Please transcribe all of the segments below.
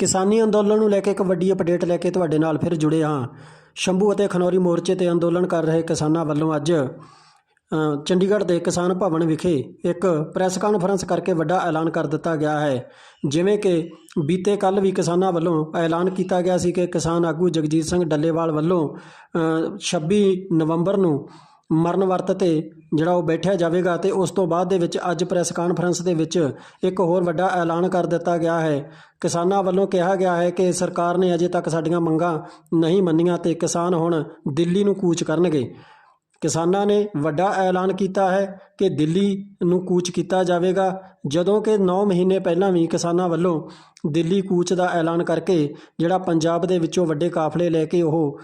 ਕਿਸਾਨੀ ਅੰਦੋਲਨ ਨੂੰ ਲੈ ਕੇ ਇੱਕ ਵੱਡੀ ਅਪਡੇਟ ਲੈ ਕੇ ਤੁਹਾਡੇ ਨਾਲ ਫਿਰ ਜੁੜੇ ਹਾਂ। ਸ਼ੰਭੂ ਅਤੇ ਖਨੌਰੀ ਮੋਰਚੇ ਤੇ ਅੰਦੋਲਨ ਕਰ ਰਹੇ ਕਿਸਾਨਾਂ ਵੱਲੋਂ ਅੱਜ ਚੰਡੀਗੜ੍ਹ ਦੇ ਕਿਸਾਨ ਭਵਨ ਵਿਖੇ ਇੱਕ ਪ੍ਰੈਸ ਕਾਨਫਰੰਸ ਕਰਕੇ ਵੱਡਾ ਐਲਾਨ ਕਰ ਦਿੱਤਾ ਗਿਆ ਹੈ। ਜਿਵੇਂ ਕਿ ਬੀਤੇ ਕੱਲ ਵੀ ਕਿਸਾਨਾਂ ਵੱਲੋਂ ਐਲਾਨ ਕੀਤਾ ਗਿਆ ਸੀ ਕਿ ਕਿਸਾਨ ਆਗੂ ਜਗਜੀਤ ਸਿੰਘ ਡੱਲੇਵਾਲ ਵੱਲੋਂ ਅ, 26 ਨਵੰਬਰ ਨੂੰ ਮਰਨ ਵਰਤ ਤੇ ਜਿਹੜਾ ਉਹ ਬੈਠਿਆ ਜਾਵੇਗਾ ਤੇ ਉਸ ਤੋਂ ਬਾਅਦ ਦੇ ਵਿੱਚ ਅੱਜ ਪ੍ਰੈਸ ਕਾਨਫਰੰਸ ਦੇ ਵਿੱਚ ਇੱਕ ਹੋਰ ਵੱਡਾ ਐਲਾਨ ਕਰ ਦਿੱਤਾ ਗਿਆ ਹੈ। ਕਿਸਾਨਾਂ ਵੱਲੋਂ ਕਿਹਾ ਗਿਆ ਹੈ ਕਿ ਸਰਕਾਰ ਨੇ ਅਜੇ ਤੱਕ ਸਾਡੀਆਂ ਮੰਗਾਂ ਨਹੀਂ ਮੰਨੀਆਂ ਤੇ ਕਿਸਾਨ ਹੁਣ ਦਿੱਲੀ ਨੂੰ ਕੂਚ ਕਰਨਗੇ। ਕਿਸਾਨਾਂ ਨੇ ਵੱਡਾ ਐਲਾਨ ਕੀਤਾ ਹੈ ਕਿ ਦਿੱਲੀ ਨੂੰ ਕੂਚ ਕੀਤਾ ਜਾਵੇਗਾ, ਜਦੋਂ ਕਿ 9 ਮਹੀਨੇ ਪਹਿਲਾਂ ਵੀ ਕਿਸਾਨਾਂ ਵੱਲੋਂ ਦਿੱਲੀ ਕੂਚ ਦਾ ਐਲਾਨ ਕਰਕੇ ਜਿਹੜਾ ਪੰਜਾਬ ਦੇ ਵਿੱਚੋਂ ਵੱਡੇ ਕਾਫਲੇ ਲੈ ਕੇ ਉਹ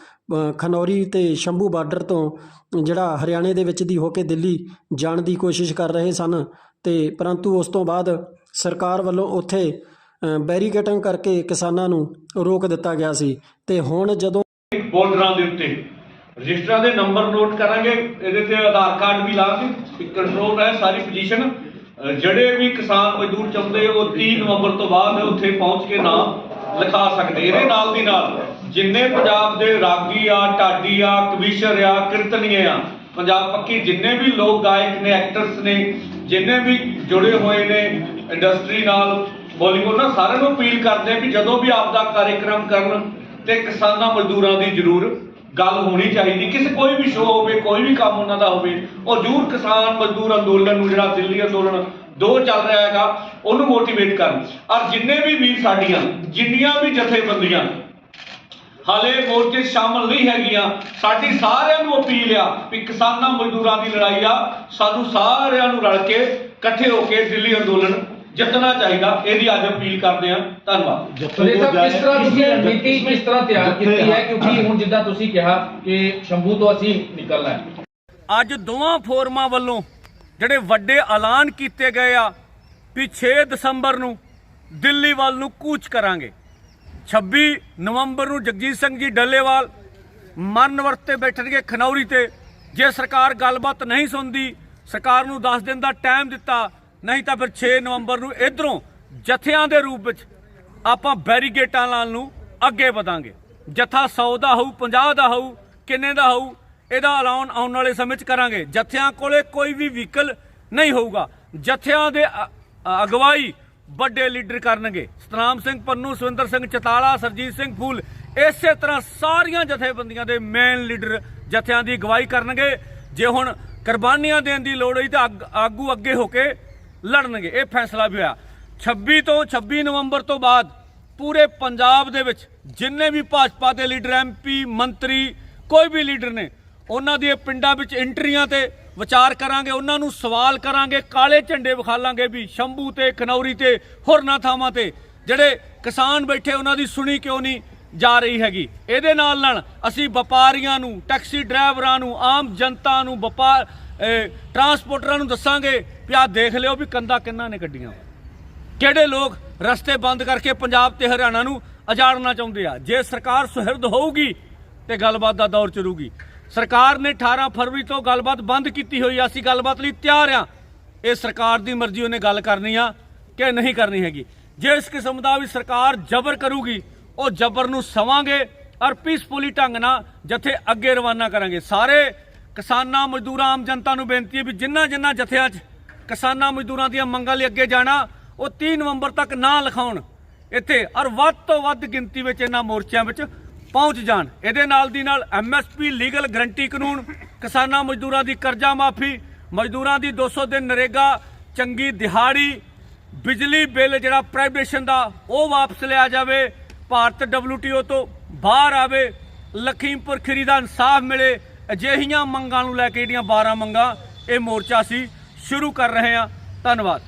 ਖਨੌਰੀ ਤੇ ਸ਼ੰਭੂ ਬਾਰਡਰ ਤੋਂ ਜਿਹੜਾ ਹਰਿਆਣੇ ਦੇ ਵਿੱਚ ਦੀ ਹੋ ਕੇ ਦਿੱਲੀ ਜਾਣ ਦੀ ਕੋਸ਼ਿਸ਼ ਕਰ ਰਹੇ ਸਨ ਤੇ ਪਰੰਤੂ ਉਸ ਤੋਂ ਬਾਅਦ ਸਰਕਾਰ ਵੱਲੋਂ ਉੱਥੇ ਬੈਰੀਕੇਟਿੰਗ ਕਰਕੇ ਕਿਸਾਨਾਂ ਨੂੰ ਰੋਕ ਦਿੱਤਾ ਗਿਆ ਸੀ ਤੇ ਹੁਣ ਜਦੋਂ ਬੋਰਡਰਾਂ ਦੇ ਉੱਤੇ ਰਜਿਸਟਰਾਂ ਦੇ ਨੰਬਰ ਨੋਟ ਕਰਾਂਗੇ, ਇਹਦੇ ਤੇ ਆਧਾਰ ਕਾਰਡ ਵੀ ਲਾਵਾਂਗੇ ਕੰਟਰੋਲ ਹੈ ਸਾਰੀ ਪੋਜੀਸ਼ਨ ਜਿਹੜੇ ਵੀ ਕਿਸਾਨ ਮਜ਼ਦੂਰ ਚਾਹੁੰਦੇ ਉਹ 30 ਨਵੰਬਰ ਤੋਂ ਬਾਅਦ ਉੱਥੇ ਪਹੁੰਚ ਕੇ ਨਾਮ ਲਿਖਾ ਸਕਦੇ ਇਹਦੇ ਨਾਲ ਦੀ ਨਾਲ ਜਿੰਨੇ ਪੰਜਾਬ ਦੇ ਰਾਗੀ ਆ, ਢਾਡੀ ਆ ਕਵੀਸ਼ਰ ਆ, ਕੀਰਤਨੀਏ ਆ, ਪੰਜਾਬ ਪੱਕੀ ਜਿੰਨੇ ਵੀ ਲੋਕ ਗਾਇਕ ਨੇ ਐਕਟਰਸ ਨੇ, ਜਿੰਨੇ ਵੀ ਜੁੜੇ ਹੋਏ ਨੇ ਇੰਡਸਟਰੀ ਨਾਲ ਬੋਲੀਵੁੱਡ ਨਾਲ ਸਾਰਿਆਂ ਨੂੰ ਅਪੀਲ ਕਰਦੇ ਵੀ ਜਦੋਂ ਵੀ ਆਪ ਦਾ ਕਾਰਜਕ੍ਰਮ ਕਰਨ ਤੇ ਕਿਸਾਨਾਂ ਮਜ਼ਦੂਰਾਂ ਦੀ ਜ਼ਰੂਰ ਗੱਲ ਹੋਣੀ ਚਾਹੀਦੀ, ਕਿਸੇ ਕੋਈ ਵੀ ਸ਼ੋਅ ਹੋਵੇ, ਕੋਈ ਵੀ ਕੰਮ ਉਹਨਾਂ ਦਾ ਹੋਵੇ, ਉਹ ਜ਼ਰੂਰ ਕਿਸਾਨ ਮਜ਼ਦੂਰ ਅੰਦੋਲਨ ਨੂੰ ਜਿਹੜਾ ਦਿੱਲੀ ਅੰਦੋਲਨ ਦੋ ਚੱਲ ਰਿਹਾ ਹੈਗਾ, ਉਹਨੂੰ ਮੋਟੀਵੇਟ ਕਰਨ। ਔਰ ਜਿੰਨੇ ਵੀ ਵੀਰ ਸਾਡੀਆਂ, ਜਿੰਨੀਆਂ ਵੀ ਜਥੇਬੰਦੀਆਂ, ਹਾਲੇ ਮੋਰਚੇ ਸ਼ਾਮਲ ਨਹੀਂ ਹੈਗੀਆਂ, ਸਾਡੀ ਸਾਰਿਆਂ ਨੂੰ ਅਪੀਲ ਆ ਵੀ ਕਿਸਾਨਾਂ ਮਜ਼ਦੂਰਾਂ ਦੀ ਲੜਾਈ ਆ, ਸਾਨੂੰ ਸਾਰਿਆਂ ਨੂੰ ਰਲ ਕੇ ਇਕੱਠੇ ਹੋ ਕੇ ਦਿੱਲੀ ਅੰਦੋਲਨ ਜਿੱਤਣਾ ਚਾਹੀਦਾ ਇਹਦੀ ਅੱਜ ਅਪੀਲ ਕਰਦੇ ਆ ਧੰਨਵਾਦ। ਸਲੇ ਸਾਹਿਬ ਕਿਸ ਤਰ੍ਹਾਂ ਤੁਸੀਂ ਨੀਤੀ ਕਿਸ ਤਰ੍ਹਾਂ ਤਿਆਰ ਕੀਤੀ ਹੈ ਕਿਉਂਕਿ ਹੁਣ ਜਿੱਦਾਂ ਤੁਸੀਂ ਕਿਹਾ ਕਿ ਸ਼ੰਭੂ ਤੋਂ ਅਸੀਂ ਨਿਕਲਣਾ ਹੈ। ਅੱਜ ਦੋਵਾਂ ਫੋਰਮਾਂ ਵੱਲੋਂ ਜਿਹੜੇ ਵੱਡੇ ਐਲਾਨ ਕੀਤੇ ਗਏ ਆ ਵੀ 6 ਦਸੰਬਰ ਨੂੰ ਦਿੱਲੀ ਵੱਲ ਨੂੰ ਕੂਚ ਕਰਾਂਗੇ। 26 ਨਵੰਬਰ ਨੂੰ ਜਗਜੀਤ ਸਿੰਘ ਜੀ ਡੱਲੇਵਾਲ ਮਰਨ ਵਰਤ ਤੇ ਬੈਠਣਗੇ ਖਨੌਰੀ ਤੇ। ਜੇ ਸਰਕਾਰ ਗੱਲਬਾਤ ਨਹੀਂ ਸੁਣਦੀ ਸਰਕਾਰ ਨੂੰ 10 ਦਿਨ ਦਾ ਟਾਈਮ ਦਿੱਤਾ ਨਹੀਂ ਤਾਂ ਫਿਰ 6 ਨਵੰਬਰ ਨੂੰ ਇਧਰੋਂ ਜਥਿਆਂ ਦੇ ਰੂਪ ਵਿੱਚ ਆਪਾਂ ਬੈਰੀਗੇਟਾਂ ਨਾਲ ਨੂੰ ਅੱਗੇ ਵਧਾਂਗੇ। ਜਥਾ 100 ਦਾ ਹੋਊ 50 ਦਾ ਹੋਊ, ਕਿੰਨੇ ਦਾ ਹੋਊ, ਇਹਦਾ ਐਲਾਨ ਆਉਣ ਵਾਲੇ ਸਮੇਂ 'ਚ ਕਰਾਂਗੇ। ਜਥਿਆਂ ਕੋਲੇ ਕੋਈ ਵੀ ਵਹੀਕਲ ਨਹੀਂ ਹੋਊਗਾ। ਜਥਿਆਂ ਦੇ ਅਗਵਾਈ ਵੱਡੇ ਲੀਡਰ ਕਰਨਗੇ। ਸਤਨਾਮ ਸਿੰਘ ਪੰਨੂ, ਸੁਰਿੰਦਰ ਸਿੰਘ ਚਤਾਲਾ, ਸਰਜੀਤ ਸਿੰਘ ਫੂਲ, ਇਸੇ ਤਰ੍ਹਾਂ ਸਾਰੀਆਂ ਜਥੇਬੰਦੀਆਂ ਦੇ ਮੇਨ ਲੀਡਰ ਜਥਿਆਂ ਦੀ ਅਗਵਾਈ ਕਰਨਗੇ। ਜੇ ਹੁਣ ਕੁਰਬਾਨੀਆਂ ਦੇਣ ਦੀ ਲੋੜ ਹੋਈ ਤਾਂ ਅੱਗ- ਆਗੂ ਅੱਗੇ ਹੋ ਕੇ ਲੜਨਗੇ। ਇਹ ਫੈਸਲਾ ਵੀ ਹੋਇਆ। 26 ਤੋਂ 26 ਨਵੰਬਰ ਤੋਂ ਬਾਅਦ ਪੂਰੇ ਪੰਜਾਬ ਦੇ ਵਿੱਚ ਜਿੰਨੇ ਵੀ ਭਾਜਪਾ ਦੇ ਲੀਡਰ ਐਮਪੀ ਮੰਤਰੀ, ਕੋਈ ਵੀ ਲੀਡਰ ਨੇ, ਉਹਨਾਂ ਦੀਆਂ ਪਿੰਡਾਂ ਵਿੱਚ ਐਂਟਰੀਆਂ ਤੇ ਵਿਚਾਰ ਕਰਾਂਗੇ, ਉਹਨਾਂ ਨੂੰ ਸਵਾਲ ਕਰਾਂਗੇ, ਕਾਲੇ ਝੰਡੇ ਵਿਖਾਲਾਂਗੇ ਵੀ ਸ਼ੰਭੂ ਤੇ, ਖਨੌਰੀ ਤੇ, ਹੋਰਨਾਂ ਥਾਵਾਂ ਤੇ ਜਿਹੜੇ ਕਿਸਾਨ ਬੈਠੇ, ਉਹਨਾਂ ਦੀ ਸੁਣੀ ਕਿਉਂ ਨਹੀਂ ਜਾ ਰਹੀ ਹੈਗੀ। ਇਹਦੇ ਨਾਲ ਨਾਲ ਅਸੀਂ ਵਪਾਰੀਆਂ ਨੂੰ, ਟੈਕਸੀ ਡਰਾਈਵਰਾਂ ਨੂੰ, ਆਮ ਜਨਤਾ ਨੂੰ, ਵਪਾਰ ਟਰਾਂਸਪੋਰਟਰਾਂ ਨੂੰ ਦੱਸਾਂਗੇ ਵੀ ਆਹ ਦੇਖ ਲਿਓ ਵੀ ਕੰਦਾ ਕਿੰਨਾ ਨੇ ਕੱਢੀਆਂ। ਕਿਹੜੇ ਲੋਕ ਰਸਤੇ ਬੰਦ ਕਰਕੇ ਪੰਜਾਬ ਤੇ ਹਰਿਆਣਾ ਨੂੰ ਅਜਾੜਨਾ ਚਾਹੁੰਦੇ ਆ? ਜੇ ਸਰਕਾਰ ਸੁਹਿਰਦ ਹੋਊਗੀ ਤੇ ਗੱਲਬਾਤ ਦਾ ਦੌਰ ਚਲੂਗੀ ਸਰਕਾਰ ਨੇ 18 ਫਰਵਰੀ ਤੋਂ ਗੱਲਬਾਤ ਬੰਦ ਕੀਤੀ ਹੋਈ ਆ, ਅਸੀਂ ਗੱਲਬਾਤ ਲਈ ਤਿਆਰ ਆ। ਇਹ ਸਰਕਾਰ ਦੀ ਮਰਜ਼ੀ, ਉਹਨੇ ਗੱਲ ਕਰਨੀ ਆ ਕਿ ਨਹੀਂ ਕਰਨੀ ਹੈਗੀ। ਜੇ ਇਸ ਕਿਸਮ ਦਾ ਵੀ ਸਰਕਾਰ ਜ਼ਬਰ ਕਰੂਗੀ, ਉਹ ਜ਼ਬਰ ਨੂੰ ਸਵਾਂਗੇ ਔਰ ਪੀਸਫੁਲੀ ਢੰਗ ਨਾਲ ਜਥੇ ਅੱਗੇ ਰਵਾਨਾ ਕਰਾਂਗੇ। ਸਾਰੇ ਕਿਸਾਨਾਂ, ਮਜ਼ਦੂਰਾਂ, ਆਮ ਜਨਤਾ ਨੂੰ ਬੇਨਤੀ ਹੈ ਵੀ ਜਿੰਨਾ ਜਿੰਨਾ ਜਥਿਆਂ 'ਚ ਕਿਸਾਨਾਂ, ਮਜ਼ਦੂਰਾਂ ਦੀਆਂ ਮੰਗਾਂ ਲਈ ਅੱਗੇ ਜਾਣਾ, ਉਹ 30 ਨਵੰਬਰ ਤੱਕ ਨਾ ਲਿਖਾਉਣ। ਇੱਥੇ ਔਰ ਵੱਧ ਤੋਂ ਵੱਧ ਗਿਣਤੀ ਵਿੱਚ ਇਹਨਾਂ ਮੋਰਚਿਆਂ ਵਿੱਚ ਪਹੁੰਚ ਜਾਣ। ਇਹਦੇ ਨਾਲ ਦੀ ਨਾਲ ਐਮਐਸਪੀ ਲੀਗਲ ਗਰੰਟੀ ਕਾਨੂੰਨ, ਕਿਸਾਨਾਂ, ਮਜ਼ਦੂਰਾਂ ਦੀ ਕਰਜ਼ਾ ਮਾਫੀ, ਮਜ਼ਦੂਰਾਂ ਦੀ 200 ਦਿਨ ਨਰੇਗਾ, ਚੰਗੀ ਦਿਹਾੜੀ, ਬਿਜਲੀ ਬਿੱਲ ਜਿਹੜਾ ਪ੍ਰਾਈਵੇਸ਼ਨ ਦਾ, ਉਹ ਵਾਪਸ ਲਿਆ ਜਾਵੇ, ਭਾਰਤ WTO ਤੋਂ ਬਾਹਰ ਆਵੇ, ਲਖੀਮਪੁਰ ਖੀਰੀ ਦਾ ਇਨਸਾਫ ਮਿਲੇ ਅਜਿਹੀਆਂ ਮੰਗਾਂ ਨੂੰ ਲੈ ਕੇ ਜਿਹੜੀਆਂ 12 ਮੰਗਾਂ ਇਹ ਮੋਰਚਾ ਅਸੀਂ ਸ਼ੁਰੂ ਕਰ ਰਹੇ ਹਾਂ। ਧੰਨਵਾਦ।